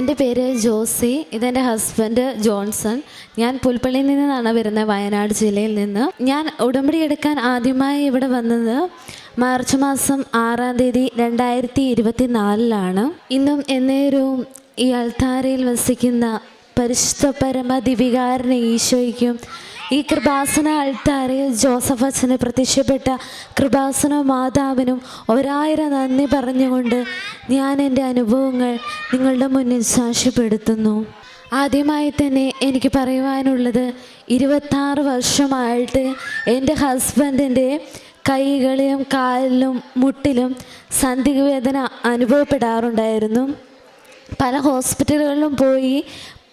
എന്റെ പേര് ജോസി ഇതെന്റെ ഹസ്ബൻഡ് ജോൺസൺ. ഞാൻ പുൽപ്പള്ളിയിൽ നിന്നാണ് വരുന്നത് വയനാട് ജില്ലയിൽ നിന്ന്. ഞാൻ ഉടമ്പടി എടുക്കാൻ ആദ്യമായി ഇവിടെ വന്നത് മാർച്ച് മാസം ആറാം തീയതി രണ്ടായിരത്തി ഇരുപത്തി നാലിലാണ് ഇന്നും എന്നേരവും ഈ അൾത്താരയിൽ വസിക്കുന്ന പരിശുദ്ധ പരമ ദിവികാരനെ ഈശോയ്ക്കും ഈ കൃപാസന അൾത്താരയിൽ ജോസഫ് അച്ഛന് പ്രത്യക്ഷപ്പെട്ട കൃപാസന മാതാവിനും ഒരായിരം നന്ദി പറഞ്ഞുകൊണ്ട് ഞാൻ എന്റെ അനുഭവങ്ങൾ നിങ്ങളുടെ മുന്നിൽ സാക്ഷ്യപ്പെടുത്തുന്നു. ആദ്യമായി തന്നെ എനിക്ക് പറയുവാനുള്ളത് ഇരുപത്താറ് വർഷമായിട്ട് എന്റെ ഹസ്ബൻഡിന്റെ കൈകളിലും കാലിലും മുട്ടിലും സന്ധിവേദന അനുഭവപ്പെടാറുണ്ടായിരുന്നു. പല ഹോസ്പിറ്റലുകളിലും പോയി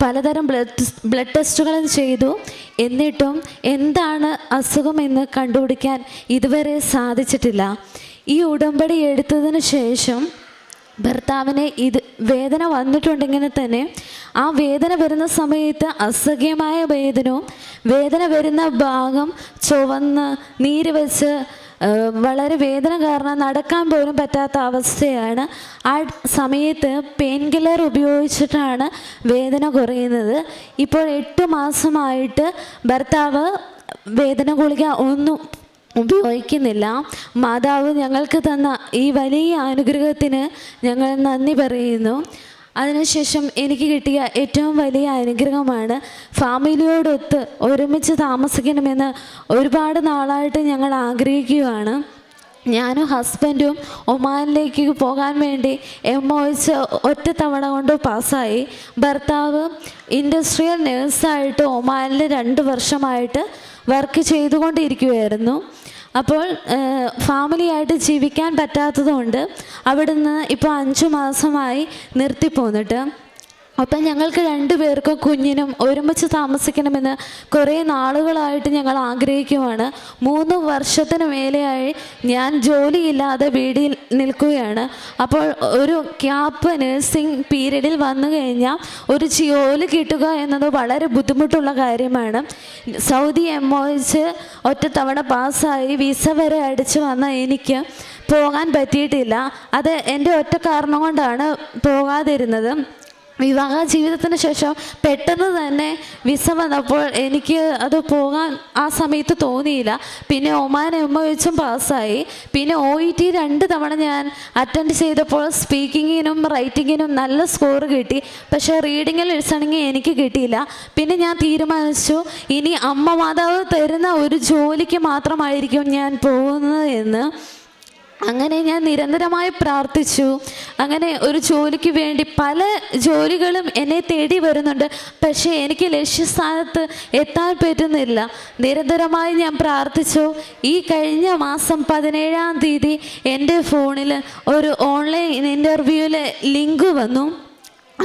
പലതരം ബ്ലഡ് ബ്ലഡ് ടെസ്റ്റുകളും ചെയ്തു. എന്നിട്ടും എന്താണ് അസുഖമെന്ന് കണ്ടുപിടിക്കാൻ ഇതുവരെ സാധിച്ചിട്ടില്ല. ഈ ഉടമ്പടി എടുത്തതിന് ശേഷം ഭർത്താവിന് ഇത് വേദന വന്നിട്ടുണ്ടെങ്കിൽ തന്നെ ആ വേദന വരുന്ന സമയത്ത് അസഹ്യമായ വേദനവും വേദന വരുന്ന ഭാഗം ചുവന്ന് നീര് വെച്ച് വളരെ വേദന കാരണം നടക്കാൻ പോലും പറ്റാത്ത അവസ്ഥയാണ്. ആ സമയത്ത് പെയിൻ കില്ലർ ഉപയോഗിച്ചിട്ടാണ് വേദന കുറയുന്നത്. ഇപ്പോൾ എട്ട് മാസമായിട്ട് ഭർത്താവ് വേദന ഗുളിക ഒന്നും ഉപയോഗിക്കുന്നില്ല. മാതാവ് ഞങ്ങൾക്ക് തന്ന ഈ വലിയ അനുഗ്രഹത്തിന് ഞങ്ങൾ നന്ദി പറയുന്നു. അതിനുശേഷം എനിക്ക് കിട്ടിയ ഏറ്റവും വലിയ അനുഗ്രഹമാണ് ഫാമിലിയോടൊത്ത് ഒരുമിച്ച് താമസിക്കണമെന്ന് ഒരുപാട് നാളായിട്ട് ഞങ്ങൾ ആഗ്രഹിക്കുകയാണ്. ഞാനും ഹസ്ബൻഡും ഒമാനിലേക്ക് പോകാൻ വേണ്ടി എം ഒ എച്ച് ഒറ്റ തവണ കൊണ്ട് പാസ്സായി. ഭർത്താവ് ഇൻഡസ്ട്രിയൽ നേഴ്സായിട്ട് ഒമാനിൽ രണ്ട് വർഷമായിട്ട് വർക്ക് ചെയ്തുകൊണ്ടിരിക്കുകയായിരുന്നു. അപ്പോൾ ഫാമിലിയായിട്ട് ജീവിക്കാൻ പറ്റാത്തതുകൊണ്ട് അവിടുന്ന് ഇപ്പോൾ അഞ്ച് മാസമായി നിർത്തിപ്പോന്നിട്ട് അപ്പം ഞങ്ങൾക്ക് രണ്ടുപേർക്കും കുഞ്ഞിനും ഒരുമിച്ച് താമസിക്കണമെന്ന് കുറേ നാളുകളായിട്ട് ഞങ്ങൾ ആഗ്രഹിക്കുവാണ്. മൂന്ന് വർഷത്തിന് മേലെയായി ഞാൻ ജോലിയില്ലാതെ വീടിൽ നിൽക്കുകയാണ്. അപ്പോൾ ഒരു ക്യാപ്പ് നഴ്സിംഗ് പീരീഡിൽ വന്നു കഴിഞ്ഞാൽ ഒരു ജോലി കിട്ടുക എന്നത് വളരെ ബുദ്ധിമുട്ടുള്ള കാര്യമാണ്. സൗദി എം ഒ എച്ച് ഒറ്റത്തവണ പാസ്സായി വിസ വരെ അടിച്ചു വന്ന എനിക്ക് പോകാൻ പറ്റിയിട്ടില്ല. അത് എന്റെ ഒറ്റ കാരണം കൊണ്ടാണ് പോകാതിരുന്നത്. വിവാഹ ജീവിതത്തിന് ശേഷം പെട്ടെന്ന് തന്നെ വിസ വന്നപ്പോൾ എനിക്ക് അത് പോകാൻ ആ സമയത്ത് തോന്നിയില്ല. പിന്നെ ഒമാൻ എം ഒ എച്ചും പാസ്സായി. പിന്നെ ഒ ഇ ടി രണ്ട് തവണ ഞാൻ അറ്റൻഡ് ചെയ്തപ്പോൾ സ്പീക്കിങ്ങിനും റൈറ്റിങ്ങിനും നല്ല സ്കോർ കിട്ടി. പക്ഷേ റീഡിങ്ങിൽ എഴുതണമെങ്കിൽ എനിക്ക് കിട്ടിയില്ല. പിന്നെ ഞാൻ തീരുമാനിച്ചു ഇനി അമ്മ മാതാവ് തരുന്ന ഒരു ജോലിക്ക് മാത്രമായിരിക്കും ഞാൻ പോകുന്നത് എന്ന്. അങ്ങനെ ഞാൻ നിരന്തരമായി പ്രാർത്ഥിച്ചു. അങ്ങനെ ഒരു ജോലിക്ക് വേണ്ടി പല ജോലികളും എന്നെ തേടി വരുന്നുണ്ട്. പക്ഷേ എനിക്ക് ലക്ഷ്യസ്ഥാനത്ത് എത്താൻ പറ്റുന്നില്ല. നിരന്തരമായി ഞാൻ പ്രാർത്ഥിച്ചു. ഈ കഴിഞ്ഞ മാസം പതിനേഴാം തീയതി എന്റെ ഫോണിൽ ഒരു ഓൺലൈൻ ഇന്റർവ്യൂവിലെ ലിങ്ക് വന്നു.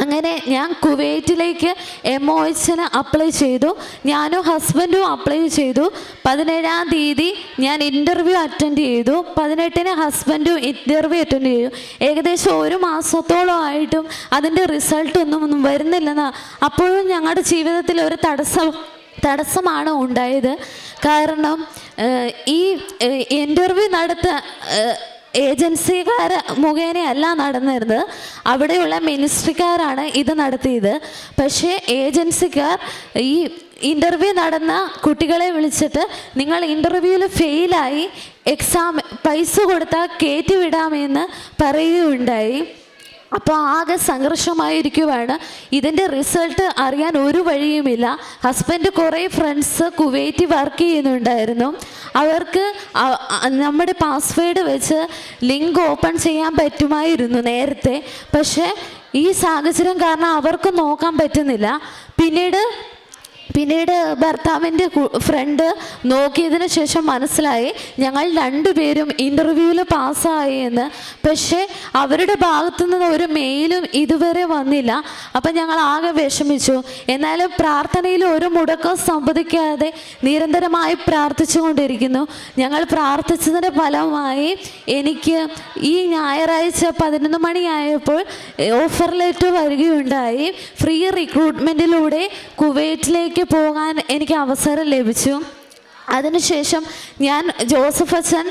അങ്ങനെ ഞാൻ കുവൈറ്റിലേക്ക് എം ഒ എച്ചിന് അപ്ലൈ ചെയ്തു. ഞാനും ഹസ്ബൻഡും അപ്ലൈ ചെയ്തു. പതിനേഴാം തീയതി ഞാൻ ഇന്റർവ്യൂ അറ്റൻഡ് ചെയ്തു. പതിനെട്ടിന് ഹസ്ബൻഡും ഇന്റർവ്യൂ അറ്റൻഡ് ചെയ്തു. ഏകദേശം ഒരു മാസത്തോളം ആയിട്ടും അതിന്റെ റിസൾട്ട് ഒന്നും വരുന്നില്ലെന്ന് അപ്പോഴും ഞങ്ങളുടെ ജീവിതത്തിൽ ഒരു തടസ്സം തടസ്സമാണ് ഉണ്ടായത്. കാരണം ഈ ഇന്റർവ്യൂ നടത്ത ഏജൻസിക്കാർ മുഖേനയല്ല നടന്നിരുന്നത്. അവിടെയുള്ള മിനിസ്ട്രിക്കാരാണ് ഇത് നടത്തിയത്. പക്ഷേ ഏജൻസിക്കാർ ഈ ഇന്റർവ്യൂ നടന്ന കുട്ടികളെ വിളിച്ചിട്ട് നിങ്ങൾ ഇന്റർവ്യൂവിൽ ഫെയിലായി എക്സാം പൈസ കൊടുത്താൽ കയറ്റി വിടാമെന്ന് പറയുകയുണ്ടായി. അപ്പോൾ ആകെ സംഘർഷമായിരിക്കുവാണ്. ഇതിന്റെ റിസൾട്ട് അറിയാൻ ഒരു വഴിയുമില്ല. ഹസ്ബൻഡ് കുറേ ഫ്രണ്ട്സ് കുവൈറ്റി വർക്ക് ചെയ്യുന്നുണ്ടായിരുന്നു. അവർക്ക് നമ്മുടെ പാസ്വേഡ് വെച്ച് ലിങ്ക് ഓപ്പൺ ചെയ്യാൻ പറ്റുമായിരുന്നു നേരത്തെ. പക്ഷേ ഈ സാഹചര്യം കാരണം അവർക്ക് നോക്കാൻ പറ്റുന്നില്ല. പിന്നീട് പിന്നീട് ഭർത്താവിന്റെ ഫ്രണ്ട് നോക്കിയതിന് ശേഷം മനസ്സിലായി ഞങ്ങൾ രണ്ടുപേരും ഇന്റർവ്യൂവിൽ പാസ്സായി എന്ന്. പക്ഷേ അവരുടെ ഭാഗത്തു നിന്ന് ഒരു മെയിലും ഇതുവരെ വന്നില്ല. അപ്പം ഞങ്ങൾ ആകെ വിഷമിച്ചു. എന്നാലും പ്രാർത്ഥനയിൽ ഒരു മുടക്കം സംവദിക്കാതെ നിരന്തരമായി പ്രാർത്ഥിച്ചുകൊണ്ടിരിക്കുന്നു. ഞങ്ങൾ പ്രാർത്ഥിച്ചതിന്റെ ഫലമായി എനിക്ക് ഈ ഞായറാഴ്ച പതിനൊന്ന് മണിയായപ്പോൾ ഓഫർ ലെറ്റർ വരികയുണ്ടായി. ഫ്രീ റിക്രൂട്ട്മെന്റിലൂടെ കുവൈറ്റിലേക്ക് പോകാൻ എനിക്ക് അവസരം ലഭിച്ചു. അതിനുശേഷം ഞാൻ ജോസഫ് അച്ഛൻ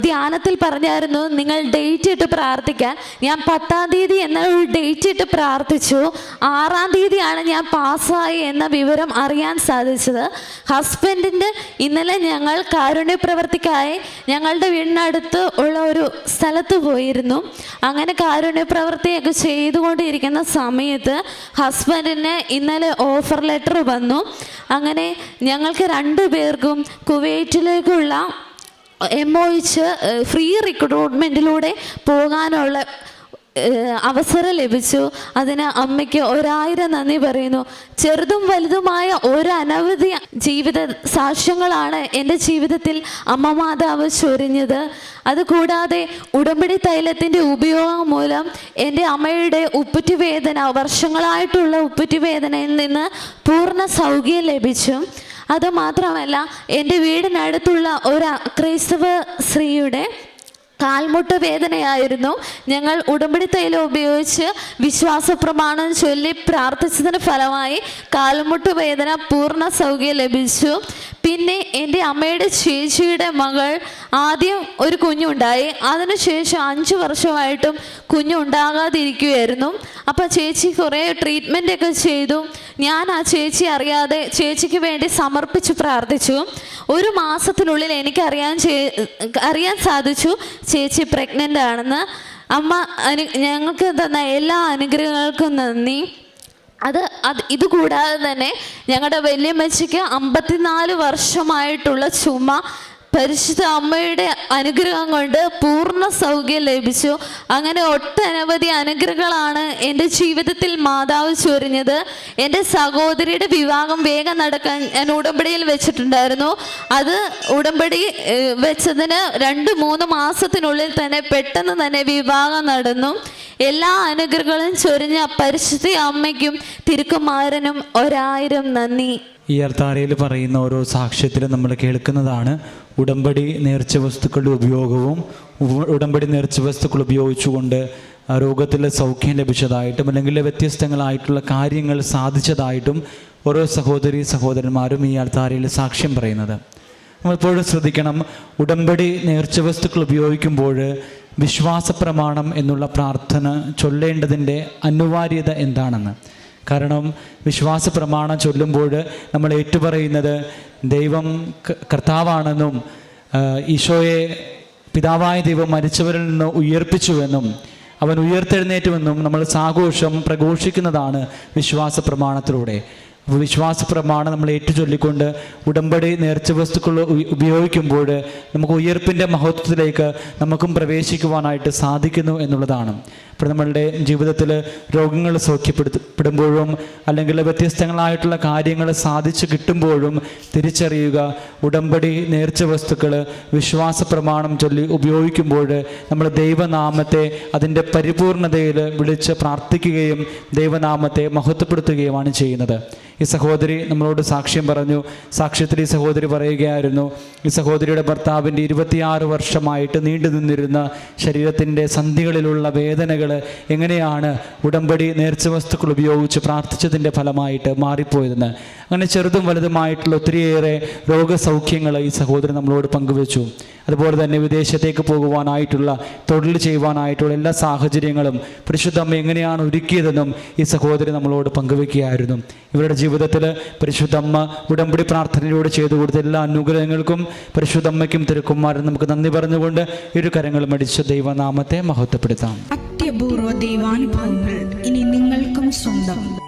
ധ്യാനത്തിൽ പറഞ്ഞായിരുന്നു നിങ്ങൾ ഡേറ്റ് ഇട്ട് പ്രാർത്ഥിക്കാൻ. ഞാൻ പത്താം തീയതി എന്ന ഒരു ഡേറ്റ് ഇട്ട് പ്രാർത്ഥിച്ചു. ആറാം തീയതിയാണ് ഞാൻ പാസ്സായി എന്ന വിവരം അറിയാൻ സാധിച്ചത്. ഹസ്ബൻഡിന്റെ ഇന്നലെ ഞങ്ങൾ കാരുണ്യ പ്രവർത്തിക്കായി ഞങ്ങളുടെ വീടിനടുത്ത് ഉള്ള ഒരു സ്ഥലത്ത് പോയിരുന്നു. അങ്ങനെ കാരുണ്യപ്രവർത്തിയൊക്കെ ചെയ്തുകൊണ്ടിരിക്കുന്ന സമയത്ത് ഹസ്ബൻഡിന് ഇന്നലെ ഓഫർ ലെറ്റർ വന്നു. അങ്ങനെ ഞങ്ങൾക്ക് രണ്ടു പേർക്കും കുവൈറ്റിലേക്കുള്ള എം ഒയിച്ച് ഫ്രീ റിക്രൂട്ട്മെന്റിലൂടെ പോകാനുള്ള അവസരം ലഭിച്ചു. അതിന് അമ്മയ്ക്ക് ഒരായിരം നന്ദി പറയുന്നു. ചെറുതും വലുതുമായ ഒരനവധി ജീവിത സാക്ഷ്യങ്ങളാണ് എന്റെ ജീവിതത്തിൽ അമ്മ മാതാവ് ചൊരിഞ്ഞത്. അതുകൂടാതെ ഉടമ്പടി തൈലത്തിന്റെ ഉപയോഗം മൂലം എന്റെ അമ്മയുടെ ഉപ്പുറ്റുവേദന വർഷങ്ങളായിട്ടുള്ള ഉപ്പുറ്റുവേദനയിൽ നിന്ന് പൂർണ സൗഖ്യം ലഭിച്ചു. അതുമാത്രമല്ല എന്റെ വീടിനടുത്തുള്ള ഒരു ക്രൈസ്തവ സ്ത്രീയുടെ കാൽമുട്ട് വേദനയായിരുന്നു. ഞങ്ങൾ ഉടമ്പടി തൈലം ഉപയോഗിച്ച് വിശ്വാസ പ്രമാണം ചൊല്ലി പ്രാർത്ഥിച്ചതിന് ഫലമായി കാൽമുട്ട് വേദന പൂർണ സൗഖ്യം ലഭിച്ചു. പിന്നെ എന്റെ അമ്മയുടെ ചേച്ചിയുടെ മകൾ ആദ്യം ഒരു കുഞ്ഞുണ്ടായി. അതിനുശേഷം അഞ്ച് വർഷമായിട്ടും കുഞ്ഞുണ്ടാകാതിരിക്കുകയായിരുന്നു. അപ്പോൾ ചേച്ചി കുറേ ട്രീറ്റ്മെന്റ് ഒക്കെ ചെയ്തു. ഞാൻ ആ ചേച്ചി അറിയാതെ ചേച്ചിക്ക് വേണ്ടി സമർപ്പിച്ച് പ്രാർത്ഥിച്ചു. ഒരു മാസത്തിനുള്ളിൽ എനിക്കറിയാൻ ചേ- അറിയാൻ സാധിച്ചു ചേച്ചി പ്രഗ്നന്റ് ആണെന്ന്. അമ്മ അനു ഞങ്ങൾക്ക് തന്ന എല്ലാ അനുഗ്രഹങ്ങൾക്കും നന്ദി. അത് അത് ഇത് കൂടാതെ തന്നെ ഞങ്ങളുടെ വല്യമ്മച്ചിക്ക് അമ്പത്തിനാല് വർഷമായിട്ടുള്ള ചുമ. പരിശുദ്ധ അമ്മയുടെ അനുഗ്രഹം കൊണ്ട് പൂർണ സൗഖ്യം ലഭിച്ചു. അങ്ങനെ ഒട്ടനവധി അനുഗ്രഹങ്ങളാണ് എന്റെ ജീവിതത്തിൽ മാതാവ് ചൊരിഞ്ഞത്. എന്റെ സഹോദരിയുടെ വിവാഹം വേഗം നടക്കാൻ ഞാൻ ഉടമ്പടിയിൽ വെച്ചിട്ടുണ്ടായിരുന്നു. അത് ഉടമ്പടി വെച്ചതിന് രണ്ട് മൂന്ന് മാസത്തിനുള്ളിൽ തന്നെ പെട്ടെന്ന് തന്നെ വിവാഹം നടന്നു. എല്ലാ അനുഗ്രഹങ്ങളും ചൊരിഞ്ഞ പരിശുദ്ധ അമ്മയ്ക്കും തിരുക്കുമാരനും ഒരായിരം നന്ദി. ഈ അർത്താരയിൽ പറയുന്ന ഓരോ സാക്ഷ്യത്തിലും നമ്മൾ കേൾക്കുന്നതാണ് ഉടമ്പടി നേർച്ച വസ്തുക്കളുടെ ഉപയോഗവും ഉടമ്പടി നേർച്ച വസ്തുക്കൾ ഉപയോഗിച്ചുകൊണ്ട് രോഗത്തിൽ സൗഖ്യം ലഭിച്ചതായിട്ടും അല്ലെങ്കിൽ വ്യത്യസ്തങ്ങളായിട്ടുള്ള കാര്യങ്ങൾ സാധിച്ചതായിട്ടും ഓരോ സഹോദരി സഹോദരന്മാരും ഈ അൾത്താരയിൽ സാക്ഷ്യം പറയുന്നത്. നമ്മളെപ്പോഴും ശ്രദ്ധിക്കണം ഉടമ്പടി നേർച്ച വസ്തുക്കൾ ഉപയോഗിക്കുമ്പോൾ വിശ്വാസ പ്രമാണം എന്നുള്ള പ്രാർത്ഥന ചൊല്ലേണ്ടതിന്റെ അനിവാര്യത എന്താണെന്ന്. കാരണം വിശ്വാസ പ്രമാണം ചൊല്ലുമ്പോൾ നമ്മൾ ഏറ്റുപറയുന്നത് ദൈവം കർത്താവാണെന്നും ഈശോയെ പിതാവായ ദൈവം മരിച്ചവരിൽ നിന്ന് ഉയർപ്പിച്ചുവെന്നും അവൻ ഉയർത്തെഴുന്നേറ്റുവെന്നും നമ്മൾ സാഘോഷം പ്രഘോഷിക്കുന്നതാണ് വിശ്വാസ പ്രമാണത്തിലൂടെ വിശ്വാസ പ്രമാണം നമ്മൾ ഏറ്റുചൊല്ലിക്കൊണ്ട് ഉടമ്പടി നേർച്ച വസ്തുക്കൾ ഉപയോഗിക്കുമ്പോൾ നമുക്ക് ഉയർപ്പിന്റെ മഹത്വത്തിലേക്ക് നമുക്കും പ്രവേശിക്കുവാനായിട്ട് സാധിക്കുന്നു എന്നുള്ളതാണ്. ഇപ്പോൾ നമ്മളുടെ ജീവിതത്തിൽ രോഗങ്ങൾ സൗഖ്യപ്പെടുത്തപ്പെടുമ്പോഴും അല്ലെങ്കിൽ വ്യത്യസ്തങ്ങളായിട്ടുള്ള കാര്യങ്ങൾ സാധിച്ചു കിട്ടുമ്പോഴും തിരിച്ചറിയുക ഉടമ്പടി നേർച്ച വസ്തുക്കൾ വിശ്വാസ പ്രമാണം ചൊല്ലി ഉപയോഗിക്കുമ്പോൾ നമ്മൾ ദൈവനാമത്തെ അതിന്റെ പരിപൂർണതയിൽ വിളിച്ച് പ്രാർത്ഥിക്കുകയും ദൈവനാമത്തെ മഹത്വപ്പെടുത്തുകയുമാണ് ചെയ്യുന്നത്. ഈ സഹോദരി നമ്മളോട് സാക്ഷ്യം പറഞ്ഞു സാക്ഷ്യത്തിൽ ഈ സഹോദരി പറയുകയായിരുന്നു ഈ സഹോദരിയുടെ ഭർത്താവിന്റെ ഇരുപത്തിയാറ് വർഷമായിട്ട് നീണ്ടു നിന്നിരുന്ന ശരീരത്തിന്റെ സന്ധികളിലുള്ള വേദനകൾ എങ്ങനെയാണ് ഉടമ്പടി നേർച്ച വസ്തുക്കൾ ഉപയോഗിച്ച് പ്രാർത്ഥിച്ചതിന്റെ ഫലമായിട്ട് മാറിപ്പോയതെന്ന്? അങ്ങനെ ചെറുതും വലുതുമായിട്ടുള്ള ഒത്തിരിയേറെ രോഗസൗഖ്യങ്ങൾ ഈ സഹോദരി നമ്മളോട് പങ്കുവച്ചു. അതുപോലെ തന്നെ വിദേശത്തേക്ക് പോകുവാനായിട്ടുള്ള തൊഴിൽ ചെയ്യുവാനായിട്ടുള്ള എല്ലാ സാഹചര്യങ്ങളും പരിശുദ്ധമ്മ എങ്ങനെയാണ് ഒരുക്കിയതെന്നും ഈ സഹോദരി നമ്മളോട് പങ്കുവെക്കുകയായിരുന്നു. ഇവരുടെ ജീവിതത്തിൽ പരിശുദ്ധമ്മ ഉടമ്പടി പ്രാർത്ഥനയിലൂടെ ചെയ്തു കൊടുത്ത എല്ലാ അനുഗ്രഹങ്ങൾക്കും പരിശുദ്ധമ്മയ്ക്കും തിരുക്കുമാരൻ നമുക്ക് നന്ദി പറഞ്ഞുകൊണ്ട് ഇരു കരങ്ങൾ മടിച്ച ദൈവനാമത്തെ മഹത്വപ്പെടുത്താം. അത്യപൂർവ ദൈവാനുഭവങ്ങൾ ഇനി നിങ്ങൾക്കും സ്വന്തം.